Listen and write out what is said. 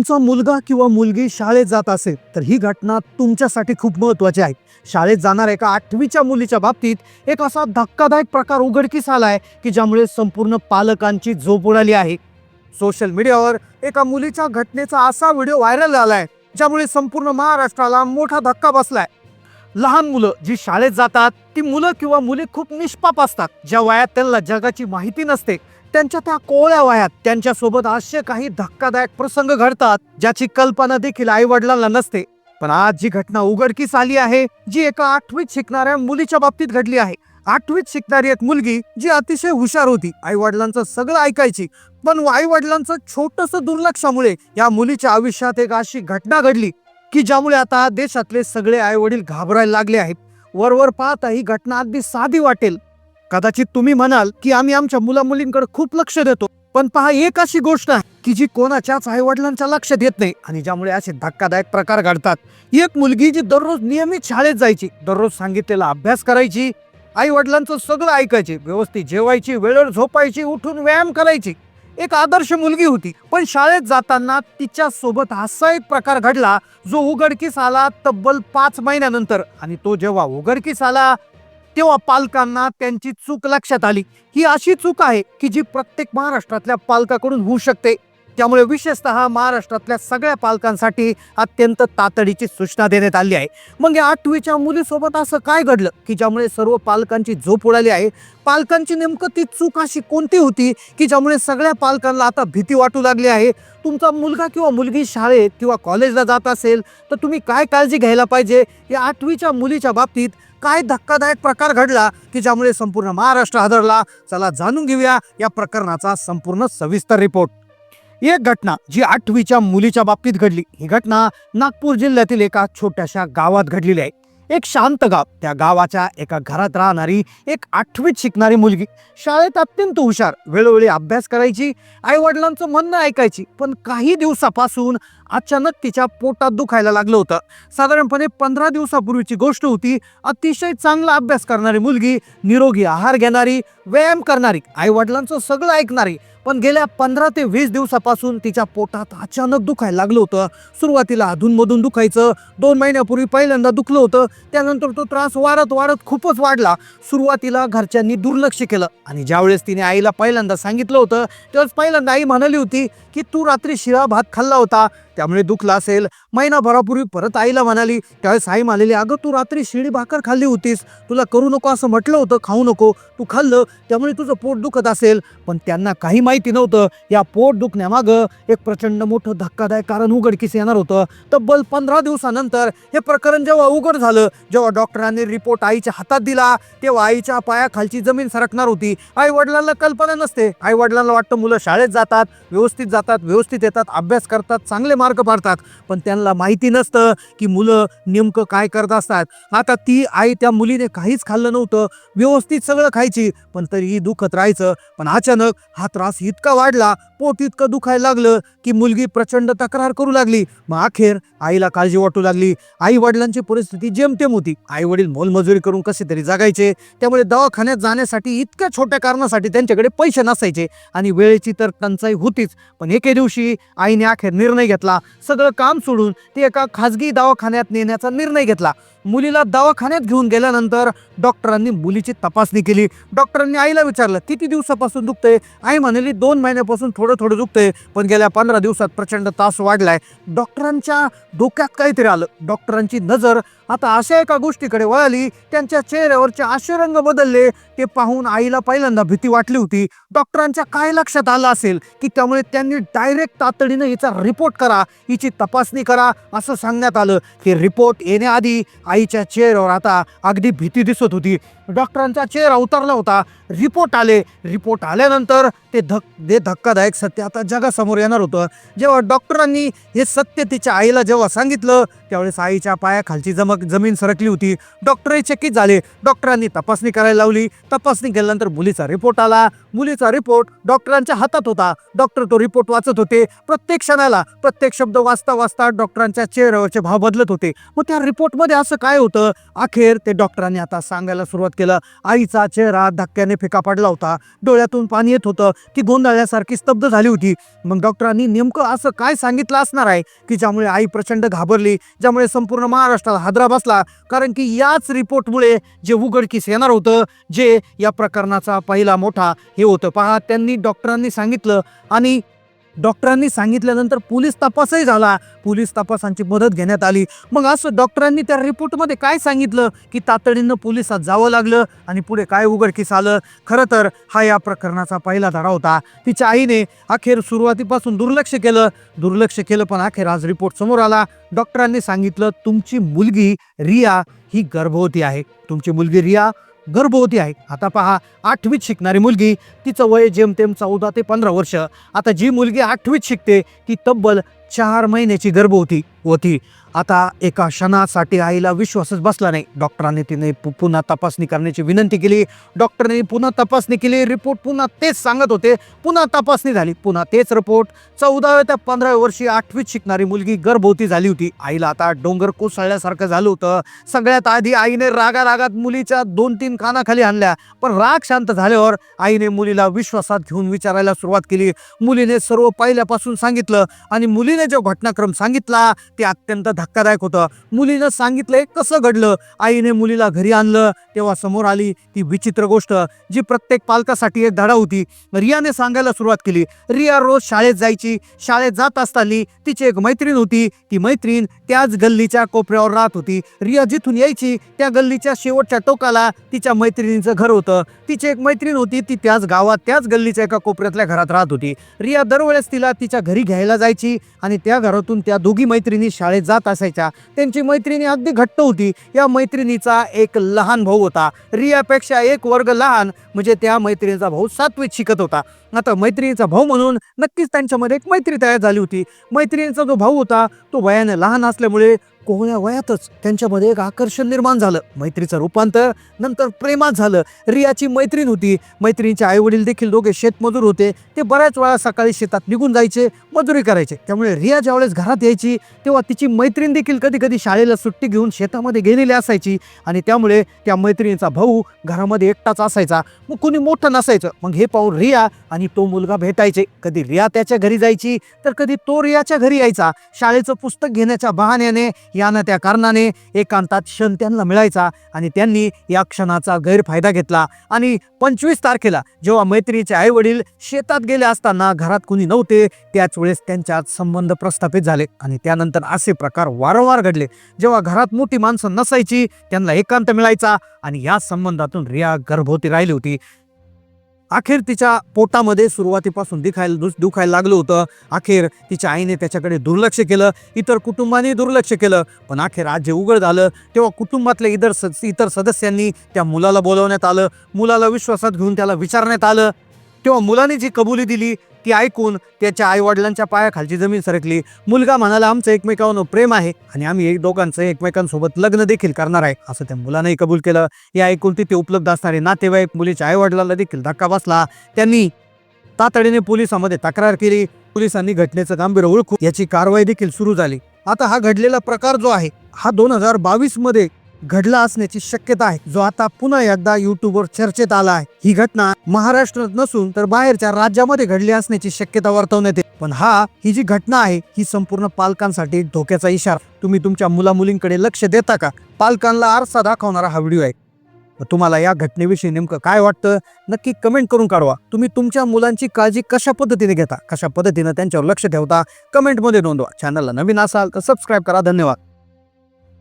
तुमचा मुलगा किंवा मुलगी शाळेत जात असेल तर ही घटना तुमच्यासाठी खूप महत्त्वाची आहे. शाळेत जाणाऱ्या एका आठवीच्या मुलीच्या बाबतीत एक असा धक्कादायक प्रकार उघडकीस आलाय की ज्यामुळे संपूर्ण पालकांची झोप उडाली आहे. सोशल मीडियावर एका मुलीच्या घटनेचा असा व्हिडिओ व्हायरल झालाय ज्यामुळे संपूर्ण महाराष्ट्राला मोठा धक्का बसलाय. लहान मुलं जी शाळेत जातात ती मुलं किंवा मुली खूप निष्पाप असतात. ज्या वयात त्यांना जगाची माहिती नसते त्यांच्या त्या कोवळ्या वयात त्यांच्यासोबत असे काही धक्कादायक प्रसंग घडतात ज्याची कल्पना देखील आई वडिलांना नसते. पण आज जी घटना उघडकीस आली आहे जी एका आठवीत शिकणाऱ्या मुलीच्या बाबतीत घडली आहे. आठवीत शिकणारी एक मुलगी जी अतिशय हुशार होती आई वडिलांचं सगळं ऐकायची. पण आई वडिलांचं छोटस दुर्लक्षामुळे या मुलीच्या आयुष्यात एक अशी घटना घडली की ज्यामुळे आता देशातले सगळे आई वडील घाबरायला लागले आहेत. वरवर पाहता ही घटना अगदी साधी वाटेल. कदाचित तुम्ही म्हणाल की आम्ही आमच्या मुला मुलींकडे खूप लक्ष देतो. पण पहा एक अशी गोष्ट आहे की जी कोणाच्याच आई वडिलांच्या देत नाही आणि ज्यामुळे असे धक्कादायक प्रकार घडतात. एक मुलगी जी दररोज नियमित शाळेत जायची दररोज सांगितलेला अभ्यास करायची आई वडिलांचं सगळं ऐकायची व्यवस्थित जेवायची वेळेवर झोपायची उठून व्यायाम करायची. एक आदर्श मुलगी होती. पण शाळेत जाताना तिच्या सोबत असा एक प्रकार घडला जो उघडकीस आला तब्बल पाच महिन्यानंतर. आणि तो जेव्हा उघडकीस आला तेव्हा पालकांना त्यांची चूक लक्षात आली. ही अशी चूक आहे की जी प्रत्येक महाराष्ट्रातल्या पालकाकडून होऊ शकते. त्यामुळे विशेषतः महाराष्ट्रातल्या सगळ्या पालकांसाठी अत्यंत तातडीची सूचना देण्यात आली आहे. मग या आठवीच्या मुलीसोबत असं काय घडलं की ज्यामुळे सर्व पालकांची झोप उडाली आहे? पालकांची नेमकं ती चूक अशी कोणती होती की ज्यामुळे सगळ्या पालकांना आता भीती वाटू लागली आहे? तुमचा मुलगा किंवा मुलगी शाळेत किंवा कॉलेजला जात असेल तर तुम्ही काय काळजी घ्यायला पाहिजे? या आठवीच्या मुलीच्या बाबतीत काय धक्कादायक प्रकार घडला की ज्यामुळे संपूर्ण महाराष्ट्र हादरला? चला जाणून घेऊया या प्रकरणाचा संपूर्ण सविस्तर रिपोर्ट. एक घटना जी आठवीच्या मुलीच्या बाबतीत घडली. ही घटना नागपूर जिल्ह्यातील एका छोट्याशा गावात घडलेली आहे. एक शांत गाव. त्या गावाच्या एका घरात राहणारी एक आठवीत शिकणारी मुलगी. शाळेत अत्यंत हुशार. वेळोवेळी अभ्यास करायची आई वडिलांचं म्हणणं ऐकायची. पण काही दिवसापासून अचानक तिच्या पोटात दुखायला लागलं होतं. साधारणपणे पंधरा दिवसापूर्वीची गोष्ट होती. अतिशय चांगला अभ्यास करणारी मुलगी निरोगी आहार घेणारी व्यायाम करणारी आई वडिलांचं सगळं ऐकणारी पण गेल्या पंधरा ते वीस दिवसापासून तिच्या पोटात अचानक दुखायला लागलं होतं. सुरुवातीला अधूनमधून दुखायचं. दोन महिन्यापूर्वी पहिल्यांदा दुखलं होतं. त्यानंतर तो त्रास वाढत वाढत खूपच वाढला. सुरुवातीला घरच्यांनी दुर्लक्ष केलं आणि ज्यावेळेस तिने आईला पहिल्यांदा सांगितलं होतं तेव्हाच पहिल्यांदा आई म्हणाली होती की तू रात्री शिळा भात खाल्ला होता. त्यामुळे दुखला असेल. महिनाभरापूर्वी परत आईला म्हणाली त्यावेळेस आई म्हणाली अगं तू रात्री शिळी भाकर खाल्ली होतीस. तुला करू नको असं म्हटलं होतं खाऊ नको. तू खाल्लं त्यामुळे तुझं पोट दुखत असेल. पण त्यांना काही माहिती नव्हतं. या पोट दुखण्यामागं एक प्रचंड मोठं धक्कादायक कारण उघडकीस येणार होतं. तब्बल पंधरा दिवसानंतर हे प्रकरण जेव्हा उघड झालं जेव्हा डॉक्टरांनी रिपोर्ट आईच्या हातात दिला तेव्हा आईच्या पायाखालची जमीन सरकणार होती. आई वडिलांना कल्पना नसते. आई वडिलांना वाटतं मुलं शाळेत जातात व्यवस्थित जातात व्यवस्थित येतात अभ्यास करतात चांगले मार्क पाडतात. पण त्यांना माहिती नसतं की मुलं नेमकं काय करत असतात. आता ती आई त्या मुलीने काहीच खाल्लं नव्हतं. व्यवस्थित सगळं खायची पण तरीही दुखत राहायचं. पण अचानक हा त्रास इतका वाढला पोट इतकं दुखायला लागलं की मुलगी प्रचंड तक्रार करू लागली. मग अखेर आईला काळजी वाटू लागली. आई वडिलांची परिस्थिती जेमतेम होती. आई वडील मोलमजुरी करून कसे तरी जगायचे. त्यामुळे दवाखान्यात जाण्यासाठी इतक्या छोट्या कारणासाठी त्यांच्याकडे पैसे नसायचे आणि वेळेची तर टंचाई होतीच. पण एके दिवशी आईने अखेर निर्णय घेतला. सगळं काम सोडून ते एका खाजगी दवाखान्यात नेण्याचा निर्णय घेतला. मुलीला दवाखान्यात घेऊन गेल्यानंतर डॉक्टरांनी मुलीची तपासणी केली. डॉक्टरांनी आईला विचारलं किती दिवसापासून दुखतंय? आई म्हणाली दोन महिन्यापासून थोडं थोडं दुखतंय पण गेल्या पंधरा दिवसात प्रचंड तास वाढलाय. डॉक्टरांच्या डोक्यात काहीतरी आलं. डॉक्टरांची नजर आता अशा एका गोष्टीकडे वळाली त्यांच्या चेहऱ्यावरचे आशे बदलले ते पाहून आईला पहिल्यांदा भीती वाटली होती. डॉक्टरांच्या काय लक्षात आलं असेल की त्यामुळे त्यांनी डायरेक्ट तातडीनं हिचा रिपोर्ट करा हिची तपासणी करा असं सांगण्यात आलं. की रिपोर्ट येण्याआधी आईच्या चेहऱ्यावर आता अगदी भीती दिसत होती. डॉक्टरांचा चेहरा उतरला होता. रिपोर्ट आले. रिपोर्ट आल्यानंतर ते धक ते धक्कादायक सत्य आता जगासमोर येणार होतं. जेव्हा डॉक्टरांनी हे सत्य तिच्या आईला जेव्हा सांगितलं त्यावेळेस आईच्या पायाखालची जमक जमीन सरकली होती. डॉक्टरही चकित झाले. डॉक्टरांनी तपासणी करायला लावली. तपासणी केल्यानंतर मुलीचा रिपोर्ट आला. मुलीचा रिपोर्ट डॉक्टरांच्या हातात होता. डॉक्टर तो रिपोर्ट वाचत होते. प्रत्येक क्षणाला प्रत्येक शब्द वाचता वाचता डॉक्टरांच्या चेहऱ्यावरचे भाव बदलत होते. मग त्या रिपोर्टमध्ये असं काय होतं? अखेर ते डॉक्टरांनी आता सांगायला सुरुवात केलं. आईचा चेहरा धक्क्याने फिका पडला होता. डोळ्यातून पाणी येत होतं. ती गोंधळल्यासारखी स्तब्ध झाली होती. मग डॉक्टरांनी नेमकं असं काय सांगितलं असणार आहे? की ज्यामुळे आई प्रचंड घाबरली ज्यामुळे संपूर्ण महाराष्ट्राला हादरा बसला. कारण की याच रिपोर्टमुळे जे उघडकीस येणार होतं जे या प्रकरणाचा पहिला मोठा हे होतं. पहा त्यांनी डॉक्टरांनी सांगितलं आणि डॉक्टरांनी सांगितल्यानंतर पोलीस तपासही झाला. पोलीस तपासांची मदत घेण्यात आली. मग असं डॉक्टरांनी त्या रिपोर्टमध्ये काय सांगितलं? की तातडीनं पोलिसात जावं लागलं आणि पुढे काय उघडकीस आलं? खरं तर हा या प्रकरणाचा पहिला धडा होता. तिच्या आईने अखेर सुरुवातीपासून दुर्लक्ष केलं. दुर्लक्ष केलं पण अखेर आज रिपोर्ट समोर आला. डॉक्टरांनी सांगितलं तुमची मुलगी रिया ही गर्भवती आहे. तुमची मुलगी रिया गर्भवती आहे. आता पहा आठवीत शिकणारी मुलगी तिचं वय जेमतेम चौदा ते पंधरा वर्ष. आता जी मुलगी आठवीत शिकते ती तब्बल चार महिन्याची गर्भवती होती. आता एका क्षणासाठी आईला विश्वासच बसला नाही. डॉक्टरांनी तिने पु- पुन्हा तपासणी करण्याची विनंती केली. डॉक्टरने पुन्हा तपासणी केली. रिपोर्ट पुन्हा तेच सांगत होते. पुन्हा तपासणी झाली. पुन्हा तेच रिपोर्ट. चौदाव्या त्या पंधराव्या वर्षी आठवीत शिकणारी मुलगी गर्भवती झाली होती. आईला आता डोंगर कोसळल्यासारखं झालं होतं. सगळ्यात आधी आईने रागा रागात मुलीच्या दोन तीन कानाखाली आणल्या. पण राग शांत झाल्यावर आईने मुलीला विश्वासात घेऊन विचारायला सुरुवात केली. मुलीने सर्व पहिल्यापासून सांगितलं आणि मुलीने जो घटनाक्रम सांगितला ते अत्यंत धक्कादायक होतं. मुलीनं सांगितलंय कसं घडलं? आईने मुलीला घरी आणलं तेव्हा समोर आली ती विचित्र गोष्ट जी प्रत्येक पालकासाठी एक धडा होती. रियाने सांगायला सुरुवात केली रिया रोज शाळेत जायची. शाळेत जात असताना तिची एक मैत्रीण होती. ती मैत्रीण त्याच गल्लीच्या कोपऱ्यावर राहत होती. रिया जिथून यायची त्या गल्लीच्या शेवटच्या टोकाला तिच्या मैत्रिणीचं घर होतं. तिची एक मैत्रीण होती ती त्याच गावात त्याच गल्लीच्या एका कोपऱ्यातल्या घरात राहत होती. रिया दरवेळेस तिला तिच्या घरी घ्यायला जायची आणि त्या घरातून त्या दोघी मैत्रिणी शाळेत जात असायच्या. त्यांची मैत्रिणी अगदी घट्ट होती. या मैत्रिणीचा एक लहान भाऊ होता. रियापेक्षा एक वर्ग लहान म्हणजे त्या मैत्रिणीचा भाऊ सातवीत शिकत होता. आता मैत्रिणीचा भाऊ म्हणून नक्कीच त्यांच्यामध्ये एक मैत्री तयार झाली होती. मैत्रिणीचा जो भाऊ होता तो वयाने लहान असल्यामुळे कोवळ्या वयातच त्यांच्यामध्ये एक आकर्षण निर्माण झालं. मैत्रीचं रूपांतर नंतर प्रेमात झालं. रियाची मैत्रीण होती. मैत्रिणीचे आई वडील देखील दोघे शेतमजूर होते. ते बऱ्याच वेळा सकाळी शेतात निघून जायचे मजुरी करायचे. त्यामुळे रिया ज्यावेळेस घरात यायची तेव्हा तिची मैत्रीण देखील कधी कधी शाळेला सुट्टी घेऊन शेतामध्ये गेलेली असायची आणि त्यामुळे त्या मैत्रिणीचा भाऊ घरामध्ये एकटाच असायचा. मग कुणी मोठं नसायचं. मग हे पाहून रिया आणि आणि तो मुलगा भेटायचे. कधी रिया त्याच्या घरी जायची तर कधी तो रियाच्या घरी यायचा. शाळेचं पुस्तक घेण्याच्या बहाण्याने यानं त्या कारणाने एकांतात क्षण त्यांना मिळायचा आणि त्यांनी या क्षणाचा गैरफायदा घेतला. आणि पंचवीस तारखेला जेव्हा मैत्रिणीचे आईवडील शेतात गेले असताना घरात कुणी नव्हते त्याच वेळेस त्यांच्यात संबंध प्रस्थापित झाले आणि त्यानंतर असे प्रकार वारंवार घडले. जेव्हा घरात मोठी माणसं नसायची त्यांना एकांत मिळायचा आणि या संबंधातून रिया गर्भवती राहिली होती. अखेर तिच्या पोटामध्ये सुरुवातीपासून दिखायला दुस दुखायला लागलं होतं. अखेर तिच्या आईने त्याच्याकडे दुर्लक्ष केलं. इतर कुटुंबाने दुर्लक्ष केलं. पण अखेर आज जे उघड झालं तेव्हा कुटुंबातल्या इतर स इतर सदस्यांनी त्या मुलाला बोलवण्यात आलं. मुलाला विश्वासात घेऊन त्याला विचारण्यात आलं. तेव्हा मुलाने जी कबुली दिली ती ऐकून त्याच्या आईवडिलांच्या पायाखालची जमीन सरकली. मुलगा म्हणाला आमचं एकमेकांवर प्रेम आहे आणि आम्ही एक दोघांचं एकमेकांसोबत लग्न देखील करणार आहे असं त्या मुलानंही कबूल केलं. हे ऐकून तिथे उपलब्ध असणारे नातेवाईक मुलीच्या आईवडिलांना देखील धक्का बसला. त्यांनी तातडीने पोलिसांमध्ये तक्रार केली. पोलिसांनी घटनेचं गांभीर्य ओळखून याची कारवाई देखील सुरू झाली. आता हा घडलेला प्रकार जो आहे हा दोन हजार बावीसमध्ये घडला असण्याची शक्यता आहे. जो आता पुन्हा एकदा युट्यूबवर चर्चेत आला आहे. ही घटना महाराष्ट्रात नसून तर बाहेरच्या राज्यामध्ये घडली असण्याची शक्यता वर्तवण्यात येते. पण हा ही जी घटना आहे ही संपूर्ण पालकांसाठी धोक्याचा इशारा. तुम्ही तुमच्या मुला मुलींकडे लक्ष देता का? पालकांना आरसा दाखवणारा हा व्हिडिओ आहे. तुम्हाला या घटनेविषयी नेमकं काय वाटतं? नक्की कमेंट करून काढवा. तुम्ही तुमच्या मुलांची काळजी कशा पद्धतीने घेता? कशा पद्धतीने त्यांच्यावर लक्ष ठेवता? कमेंटमध्ये नोंदवा. चॅनलला नवीन असाल तर सबस्क्राईब करा. धन्यवाद.